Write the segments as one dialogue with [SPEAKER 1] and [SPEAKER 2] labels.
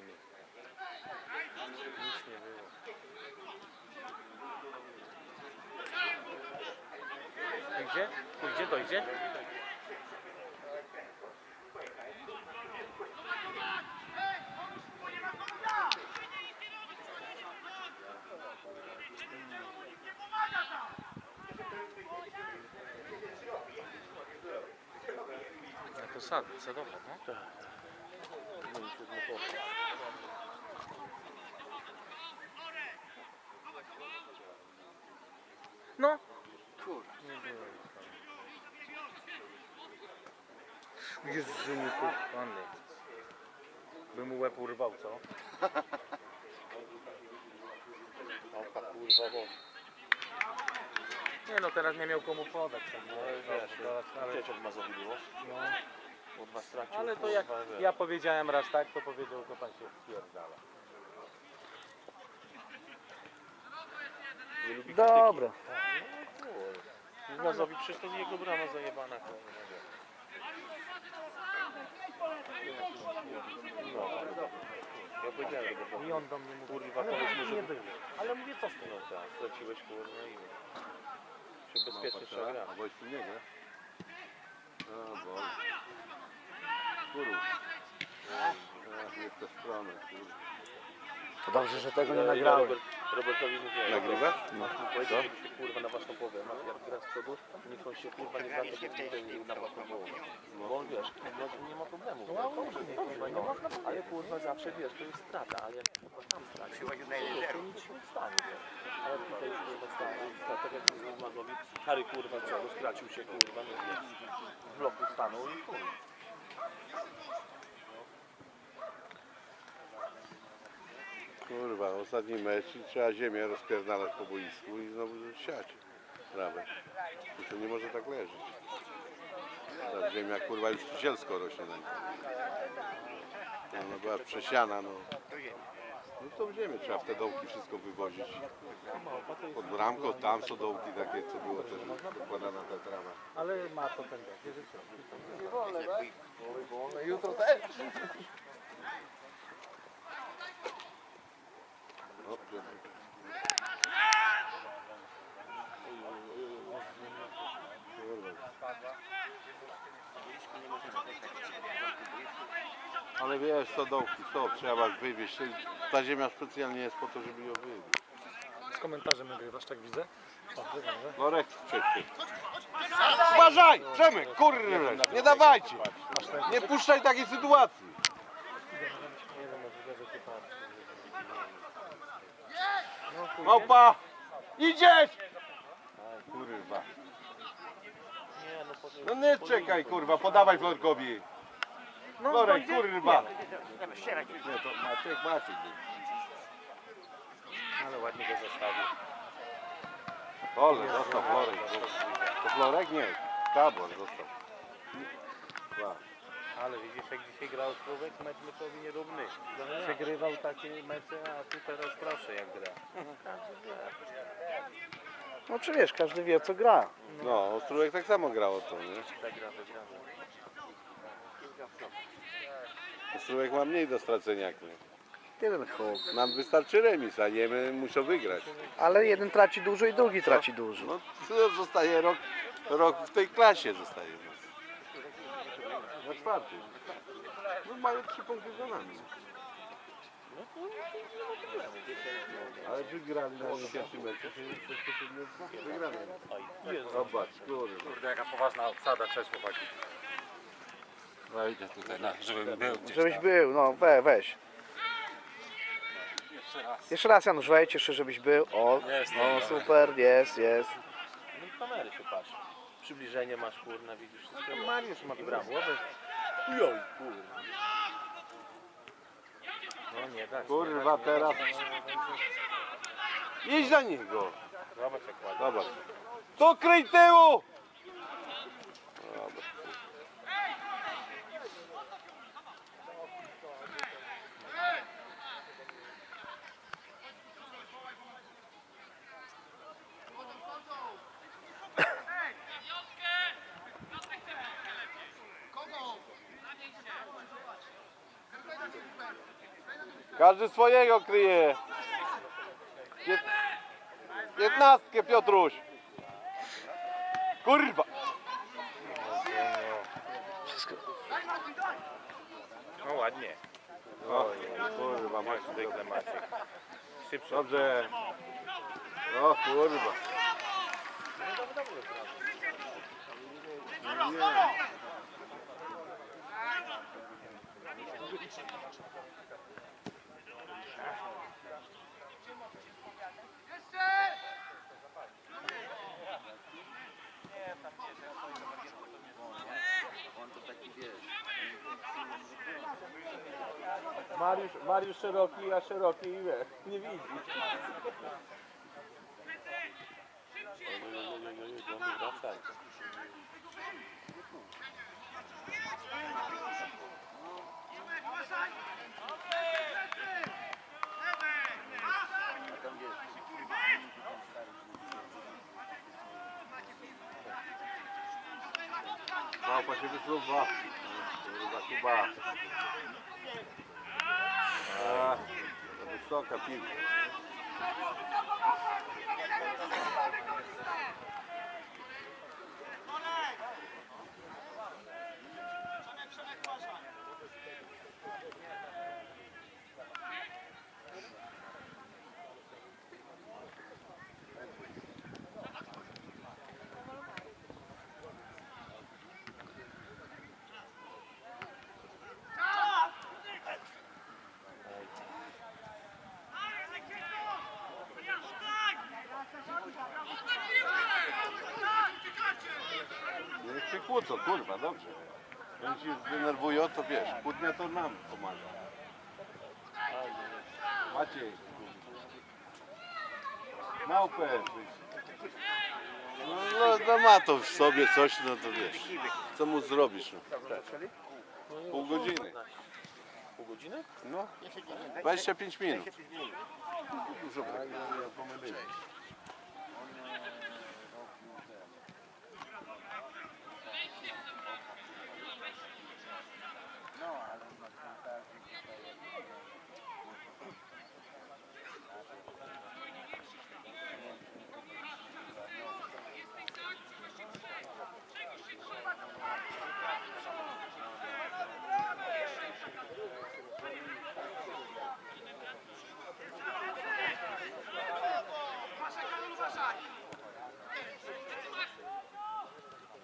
[SPEAKER 1] mi. Nic nie było. Pójdzie? Pójdzie? Dojdzie? Ja to sad, sadowa, no? Tak. No. Nie tam. Jezu, mój kochany. By mu łeb urwał, co?
[SPEAKER 2] Opa, kurwa, bo...
[SPEAKER 1] Nie no, teraz nie miał komu podać. tam, no,
[SPEAKER 2] wiesz,
[SPEAKER 1] ale, ale,
[SPEAKER 2] Gdzieś od Mazowi było?
[SPEAKER 1] no,
[SPEAKER 2] Dwa stracił.
[SPEAKER 1] ale to jak
[SPEAKER 2] kurwa,
[SPEAKER 1] ja powiedziałem raz tak, to powiedział, to pan się wpierdala.
[SPEAKER 2] Nie lubi
[SPEAKER 3] Dobra.
[SPEAKER 2] krytyki. Mazowi przecież to jego brama zajebana. kurwa. No, ja powiedziałem, że go
[SPEAKER 1] I on do mnie mówi,
[SPEAKER 2] Kurwa,
[SPEAKER 1] ale
[SPEAKER 2] powiedz mu,
[SPEAKER 1] nie. Ale mówię, co z tym?
[SPEAKER 2] No tak, straciłeś kurwa i... Się bezpiecznie trzeba grać.
[SPEAKER 4] Albo jeszcze nie. Kurwa. Nie tę stronę, kurwa.
[SPEAKER 3] To dobrze, że tego nie nagrałem.
[SPEAKER 2] Robert, Robertowi mówiłem.
[SPEAKER 4] Nagrywasz?
[SPEAKER 2] No. Powiedział, żeby się kurwa na własną połowę. Ma jak gra z przodu, to niech on się kurwa nie zacznie się na własną połowę. Bo on wiesz, no, nie ma problemu. No, kurwa, nie można Ale kurwa zawsze wiesz, to jest strata, ale jak kurwa tam straci, to to nic się nie stanie, wiesz. Ale tutaj już kurwa stanie, tak jak mówił Mazowi, Harry kurwa co, rozkracił się kurwa, no wiesz, w bloku stanął i kurwa.
[SPEAKER 4] Kurwa, ostatni mecz i trzeba ziemię rozpierdalać po boisku i znowu siać trawę. I to nie może tak leżeć. Ta ziemia kurwa już zielsko rośnie na niej. No, Ona była przesiana, no. No tą ziemię trzeba w te dołki wszystko wywozić. Pod bramką tam są dołki takie, co było też dokładana ta trawa.
[SPEAKER 1] Ale ma to tendencję, że co?
[SPEAKER 3] Jutro też.
[SPEAKER 4] O, Piotr. Kurwa. Ale wiesz, to dołki, to trzeba wywieźć. Ta ziemia specjalnie jest po to, żeby ją wywieźć.
[SPEAKER 1] Z komentarzem nagrywasz, tak widzę? O, wygląda.
[SPEAKER 4] Lorek, przecież. Uważaj! Przemek, kurde, nie dawajcie! Nie puszczaj takiej sytuacji.
[SPEAKER 1] No?
[SPEAKER 4] Małpa! Idziesz! Kurwa.
[SPEAKER 2] No
[SPEAKER 4] No nie czekaj, kurwa, podawaj Florkowi.
[SPEAKER 1] No,
[SPEAKER 4] Florek,
[SPEAKER 1] pójdzie?
[SPEAKER 4] kurwa. Nie, to Maciek, Maciek.
[SPEAKER 2] Ale ładnie go zostawił.
[SPEAKER 4] Ole, zostaw Florek. To Florek? Nie, Tabor zostaw. Dwa.
[SPEAKER 1] Ale widzisz, jak dzisiaj grał człowiek, mecz meczowi nierówny. Przegrywał takie mecze, a tu teraz proszę jak gra.
[SPEAKER 3] No czy wiesz, każdy wie o co gra.
[SPEAKER 4] No, Ostrówek tak samo grał o to, nie?
[SPEAKER 2] Tak gra, wygrana.
[SPEAKER 4] Ostrówek ma mniej do stracenia jak my.
[SPEAKER 3] Jeden chłop.
[SPEAKER 4] Nam wystarczy remis, a nie my muszą wygrać.
[SPEAKER 3] Ale jeden traci dużo i drugi traci dużo.
[SPEAKER 4] No, to zostaje rok, rok w tej klasie zostaje. Na czwartym. No mają trzy punkty za nami. Ale wygrali na pierwszym meczu, wygrane. Zobacz, kurde.
[SPEAKER 5] Kurde, jaka poważna obsada, cześć chłopaki. Wejdę tutaj, na, żebym był gdzieś
[SPEAKER 3] Żebyś
[SPEAKER 5] tam.
[SPEAKER 3] był, no we, weź.
[SPEAKER 5] Jeszcze raz.
[SPEAKER 3] Jeszcze raz Janusz, wejdź jeszcze, żebyś był. O,
[SPEAKER 5] Jest,
[SPEAKER 3] no
[SPEAKER 5] dobra.
[SPEAKER 3] super, jest, jest.
[SPEAKER 2] No i kamery się patrz. Przybliżenie masz kurna, widzisz wszystko.
[SPEAKER 1] Mariusz ma
[SPEAKER 2] I brawo. Joj, kurwa.
[SPEAKER 1] No nie da się.
[SPEAKER 4] Kurwa, teraz. Idź za niego.
[SPEAKER 1] Zobacz jak ładnie.
[SPEAKER 4] Zobacz. To kryj tyłu! Dobra. Każdy swojego kryje. Pię- Piętnastkę Piotruś. Kurwa!
[SPEAKER 3] Wszystko.
[SPEAKER 1] No ładnie.
[SPEAKER 4] O, kurwa,
[SPEAKER 1] Masz zwykle Maciek. Szybszy.
[SPEAKER 4] Dobrze. O kurwa.
[SPEAKER 2] Mariusz, Mariusz szeroki, a szeroki nie widzi.
[SPEAKER 4] Małpa się wysuwa. Kurwa, Kuba. A, to wysoka kłócą, kurwa, dobrze. Oni się zdenerwują, to wiesz, kłótnia to nam pomaga. Maciej. Małpę. No, no, no ma to w sobie coś, no to wiesz. Co mu zrobisz? No? Pół godziny.
[SPEAKER 2] Pół godziny?
[SPEAKER 4] No, 25 minut. Dużo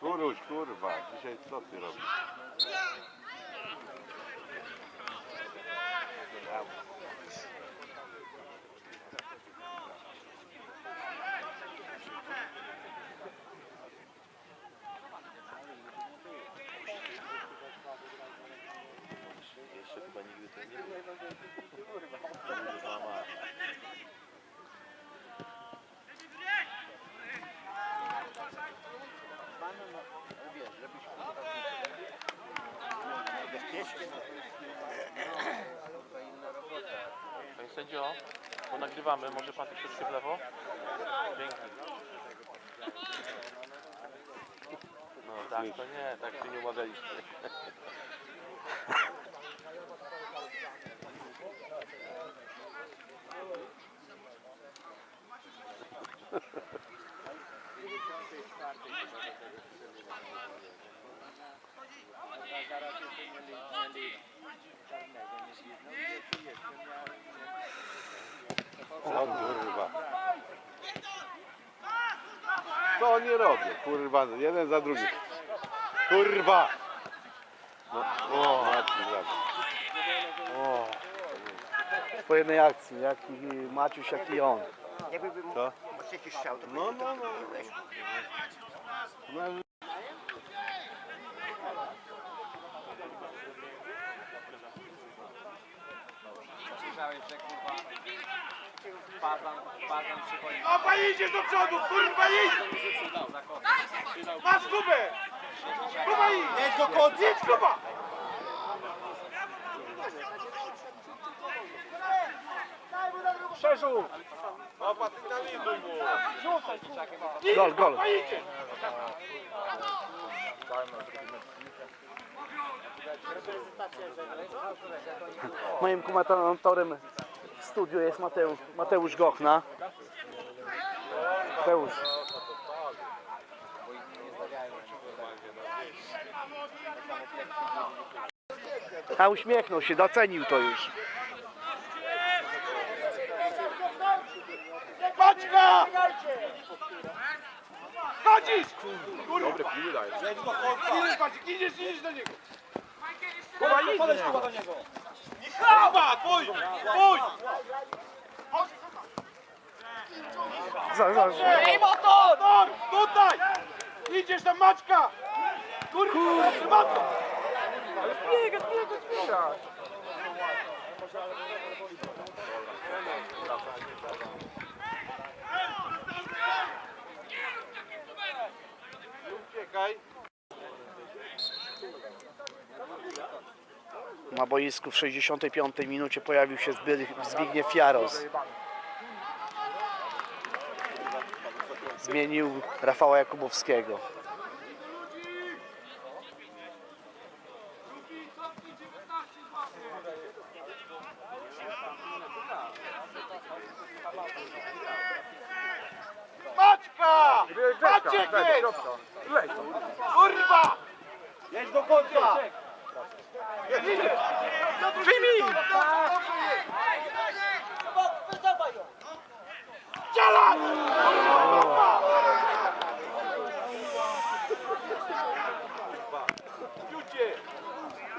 [SPEAKER 4] Kuruś, kurwa, dzisiaj co ty robisz?
[SPEAKER 2] Jeszcze chyba nigdy to nie było. Kurwa ma. Panie sędzio, bo nagrywamy, może pan się w lewo? Dzięki. No tak, to nie, tak się nie umawialiśmy.
[SPEAKER 4] O kurwa. Co oni robią? Kurwa, jeden za drugim. Kurwa! No, o, brawo.
[SPEAKER 3] O. Po jednej akcji, jaki Maciuś, jak i on.
[SPEAKER 4] Co? No, no, no. no.
[SPEAKER 6] Opa, idziesz do przodu, kurwa, idź! Masz Kubę! Kuba, idź! Jedź do końca! Idź, Kuba! Przerzut!
[SPEAKER 4] Opa, sygnalizuj mu!
[SPEAKER 3] Gol, gol. Moim komentatorem studiu jest Mateusz, Mateusz Gochna. Mateusz. A uśmiechnął się, docenił to już.
[SPEAKER 6] Paczka! Chodzisz!
[SPEAKER 2] Kurwa! Dobry
[SPEAKER 6] pił daj. Idziesz, idziesz do niego! Kurwa, idź! Podejdź do niego! Kuba, pójdź, pójdź!
[SPEAKER 3] Za, za, za.
[SPEAKER 6] Ej, motor! Motor, tutaj! Idziesz tam, Maczka! Kurwa, trzeba to!
[SPEAKER 3] Na boisku w 65 minucie pojawił się Zbigniew Jaros. Zmienił Rafała Jakubowskiego.
[SPEAKER 6] Maczka! Maciek jest! Kurwa! Jedź do końca! Przyjmij! Dzielaj!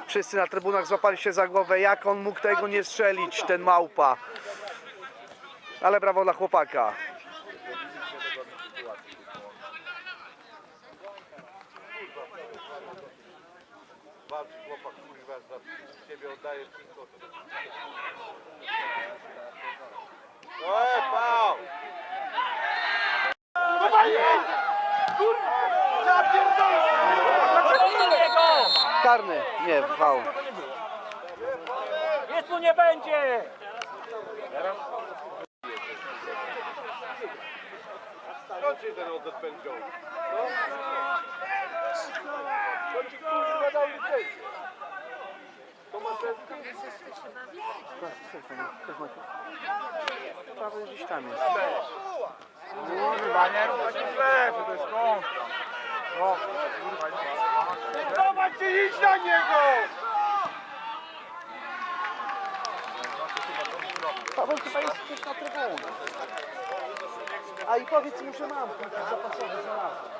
[SPEAKER 3] Wszyscy na trybunach złapali się za głowę, jak on mógł tego nie strzelić, ten małpa. Ale brawo dla chłopaka.
[SPEAKER 4] Walczy chłopak, kurwa, za siebie oddaje wszystko. Ej, pał!
[SPEAKER 6] Kurwa, jedź! Kurwa! Ja pierdolę!
[SPEAKER 3] Karny, nie, wał.
[SPEAKER 1] Nic tu nie będzie!
[SPEAKER 4] Skąd się ten oddech wziął?
[SPEAKER 6] To ci kurwa dał licencję.
[SPEAKER 3] Prawy gdzieś tam jest.
[SPEAKER 6] Kurwa, nie rób taki chleb, to jest kąt. Kurwa, nie. Zobacz, na niego!
[SPEAKER 3] Paweł chyba jest gdzieś na trybunach. A i powiedz mu, że mam zapasowy znalazłem.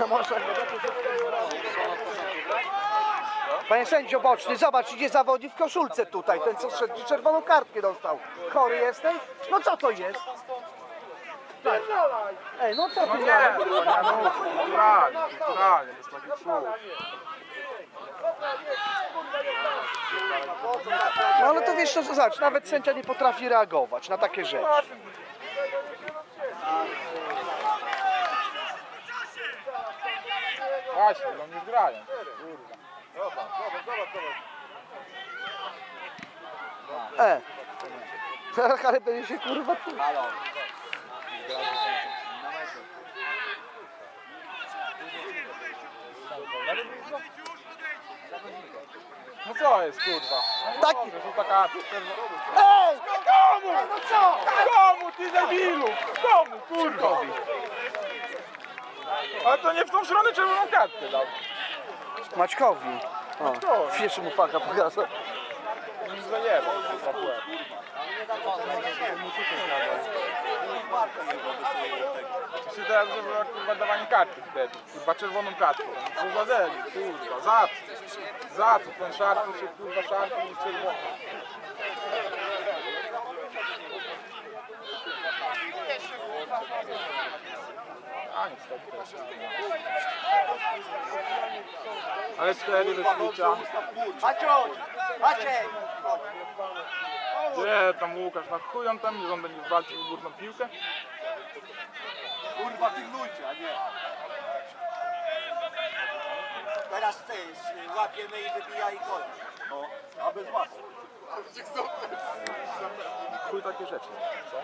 [SPEAKER 3] Ja. Panie sędzio boczny, zobacz, idzie zawodnik w koszulce tutaj, ten co szedł, czerwoną kartkę dostał. Chory jesteś? No co to jest? Ej, no co ty
[SPEAKER 6] nie kulturalnie, kulturalnie, bez takich słów.
[SPEAKER 3] No ale to wiesz, no zobacz, nawet sędzia nie potrafi reagować na takie rzeczy.
[SPEAKER 6] Właśnie, no nie zgrają.
[SPEAKER 3] E. Zaraz ale będzie się kurwa tu.
[SPEAKER 6] No co jest, kurwa?
[SPEAKER 3] Taki.
[SPEAKER 6] To taka...
[SPEAKER 3] Ej!
[SPEAKER 6] Komu? No co? Komu, ty debilu? Komu, kurwa? Ale to nie w tą stronę czerwoną kartkę dał.
[SPEAKER 3] Maćkowi. O,
[SPEAKER 6] Maćkowi.
[SPEAKER 3] pierwszy mu faka pokazał.
[SPEAKER 6] Nic go nie. Jeszcze teraz zrobiła kurwa dawanie karty wtedy. Kurwa czerwoną kartkę. Co za debil, kurwa. Za co? Za co? Ten szarpie się kurwa szarpie i czerwony. Niestety też. Ale cztery bez klucza.
[SPEAKER 7] Maciej!
[SPEAKER 6] Nie, tam Łukasz, na chuj on tam, że on będzie walczył o górną piłkę?
[SPEAKER 3] Kurwa, pilnujcie, a nie. Teraz ty, łapiemy i wybija i koniec. No, a bez łapy.
[SPEAKER 6] Chuj takie rzeczy, co?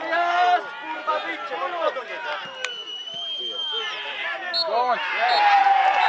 [SPEAKER 3] Jest, kurwa, wyjdźcie, no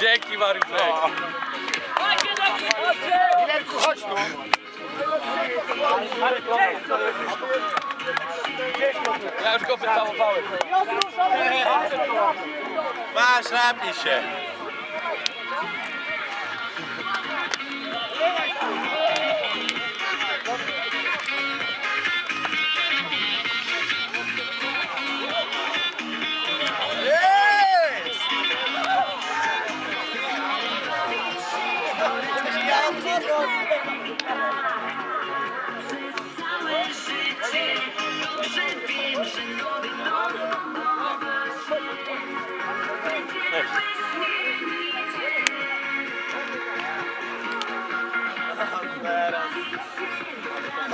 [SPEAKER 2] Dzięki Mariusz. Ja już go wycałowałem.
[SPEAKER 1] Masz, napnij się.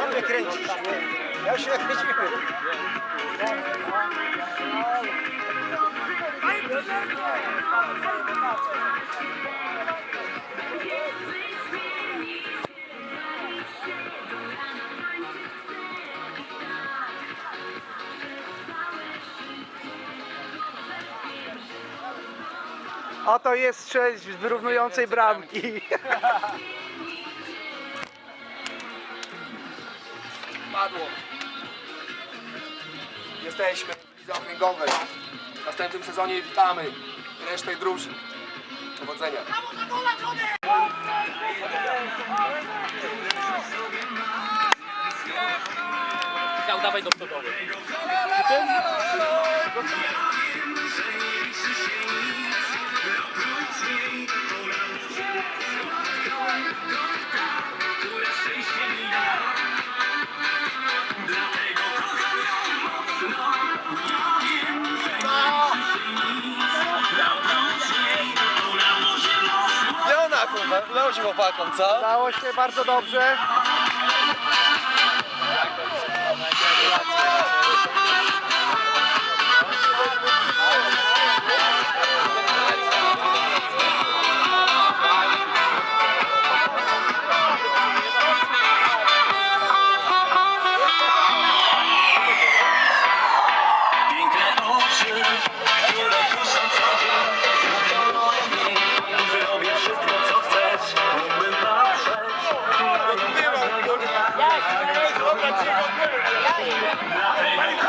[SPEAKER 3] Mnie kręcisz? Ja się kręciłem. Oto jest sześć wyrównującej bramki.
[SPEAKER 8] Padło. Jesteśmy w lidze okręgowej. W następnym sezonie witamy resztę drużyn. Powodzenia.
[SPEAKER 2] Michał, dawaj do stodoły.
[SPEAKER 8] Udało się chłopakom, co?
[SPEAKER 3] Się bardzo dobrze. Thank you.